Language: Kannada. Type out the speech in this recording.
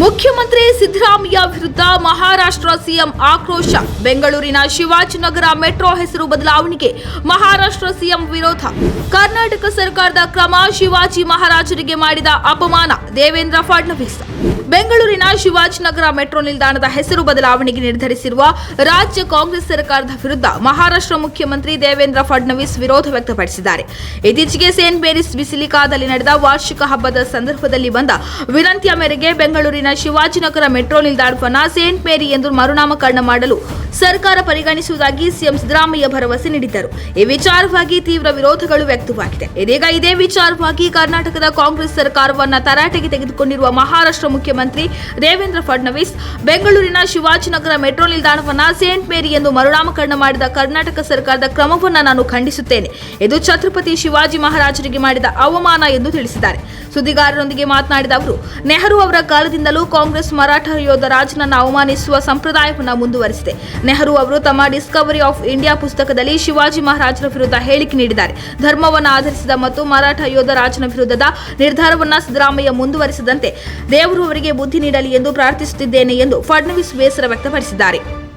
ಮುಖ್ಯಮಂತ್ರಿ ಸಿದ್ದರಾಮಯ್ಯ ವಿರುದ್ಧ ಮಹಾರಾಷ್ಟ್ರ ಸಿಎಂ ಆಕ್ರೋಶ. ಬೆಂಗಳೂರಿನ ಶಿವಾಜಿನಗರ ಮೆಟ್ರೋ ಹೆಸರು ಬದಲಾವಣೆಗೆ ಮಹಾರಾಷ್ಟ್ರ ಸಿಎಂ ವಿರೋಧ. ಕರ್ನಾಟಕ ಸರ್ಕಾರದ ಕ್ರಮ ಶಿವಾಜಿ ಮಹಾರಾಜರಿಗೆ ಮಾಡಿದ ಅಪಮಾನ ದೇವೇಂದ್ರ ಫಡ್ನವೀಸ್. ಬೆಂಗಳೂರಿನ ಶಿವಾಜಿನಗರ ಮೆಟ್ರೋ ನಿಲ್ದಾಣದ ಹೆಸರು ಬದಲಾವಣೆಗೆ ನಿರ್ಧರಿಸಿರುವ ರಾಜ್ಯ ಕಾಂಗ್ರೆಸ್ ಸರ್ಕಾರದ ವಿರುದ್ಧ ಮಹಾರಾಷ್ಟ್ರ ಮುಖ್ಯಮಂತ್ರಿ ದೇವೇಂದ್ರ ಫಡ್ನವೀಸ್ ವಿರೋಧ ವ್ಯಕ್ತಪಡಿಸಿದ್ದಾರೆ. ಇತ್ತೀಚೆಗೆ ಸೇಂಟ್ ಮೇರಿಸ್ ಬಿಸಿಲಿಕಾದಲ್ಲಿ ನಡೆದ ವಾರ್ಷಿಕ ಹಬ್ಬದ ಸಂದರ್ಭದಲ್ಲಿ ಬಂದ ವಿನಂತಿಯ ಮೇರೆಗೆ ಬೆಂಗಳೂರಿನ ಶಿವಾಜಿನಗರ ಮೆಟ್ರೋ ನಿಲ್ದಾಣವನ್ನು ಸೇಂಟ್ ಮೇರಿ ಎಂದು ಮರುನಾಮಕರಣ ಮಾಡಲು ಸರ್ಕಾರ ಪರಿಗಣಿಸುವುದಾಗಿ ಸಿಎಂ ಸಿದ್ದರಾಮಯ್ಯ ಭರವಸೆ ನೀಡಿದ್ದರು. ಈ ವಿಚಾರವಾಗಿ ತೀವ್ರ ವಿರೋಧಗಳು ವ್ಯಕ್ತವಾಗಿದೆ. ಇದೀಗ ಇದೇ ವಿಚಾರವಾಗಿ ಕರ್ನಾಟಕದ ಕಾಂಗ್ರೆಸ್ ಸರ್ಕಾರವನ್ನ ತರಾಟೆಗೆ ತೆಗೆದುಕೊಂಡಿರುವ ಮಹಾರಾಷ್ಟ್ರ ಮುಖ್ಯಮಂತ್ರಿ ದೇವೇಂದ್ರ ಫಡ್ನವೀಸ್, ಬೆಂಗಳೂರಿನ ಶಿವಾಜಿನಗರ ಮೆಟ್ರೋ ನಿಲ್ದಾಣವನ್ನ ಸೇಂಟ್ ಮೇರಿ ಎಂದು ಮರುನಾಮಕರಣ ಮಾಡಿದ ಕರ್ನಾಟಕ ಸರ್ಕಾರದ ಕ್ರಮವನ್ನ ನಾನು ಖಂಡಿಸುತ್ತೇನೆ. ಇದು ಛತ್ರಪತಿ ಶಿವಾಜಿ ಮಹಾರಾಜರಿಗೆ ಮಾಡಿದ ಅವಮಾನ ಎಂದು ತಿಳಿಸಿದ್ದಾರೆ. ಸುದ್ದಿಗಾರರೊಂದಿಗೆ ಮಾತನಾಡಿದ ಅವರು, ನೆಹರು ಅವರ ಕಾಲದಿಂದಲೂ ಕಾಂಗ್ರೆಸ್ ಮರಾಠ ಯೋಧ ರಾಜನನ್ನು ಅವಮಾನಿಸುವ ಸಂಪ್ರದಾಯವನ್ನು ಮುಂದುವರಿಸಿದೆ. ನೆಹರು ಅವರು ತಮ್ಮ ಡಿಸ್ಕವರಿ ಆಫ್ ಇಂಡಿಯಾ ಪುಸ್ತಕದಲ್ಲಿ ಶಿವಾಜಿ ಮಹಾರಾಜರ ವಿರುದ್ಧ ಹೇಳಿಕೆ ನೀಡಿದ್ದಾರೆ. ಧರ್ಮವನ್ನು ಆಧರಿಸಿದ ಮತ್ತು ಮರಾಠ ಯೋಧ ರಾಜನ ವಿರುದ್ಧದ ನಿರ್ಧಾರವನ್ನ ಸಿದ್ದರಾಮಯ್ಯ ಮುಂದುವರಿಸದಂತೆ ದೇವರು ಅವರಿಗೆ ಬುದ್ಧಿ ನೀಡಲಿ ಎಂದು ಪ್ರಾರ್ಥಿಸುತ್ತಿದ್ದೇನೆ ಎಂದು ಫಡ್ನವೀಸ್ ಬೇಸರ ವ್ಯಕ್ತಪಡಿಸಿದ್ದಾರೆ.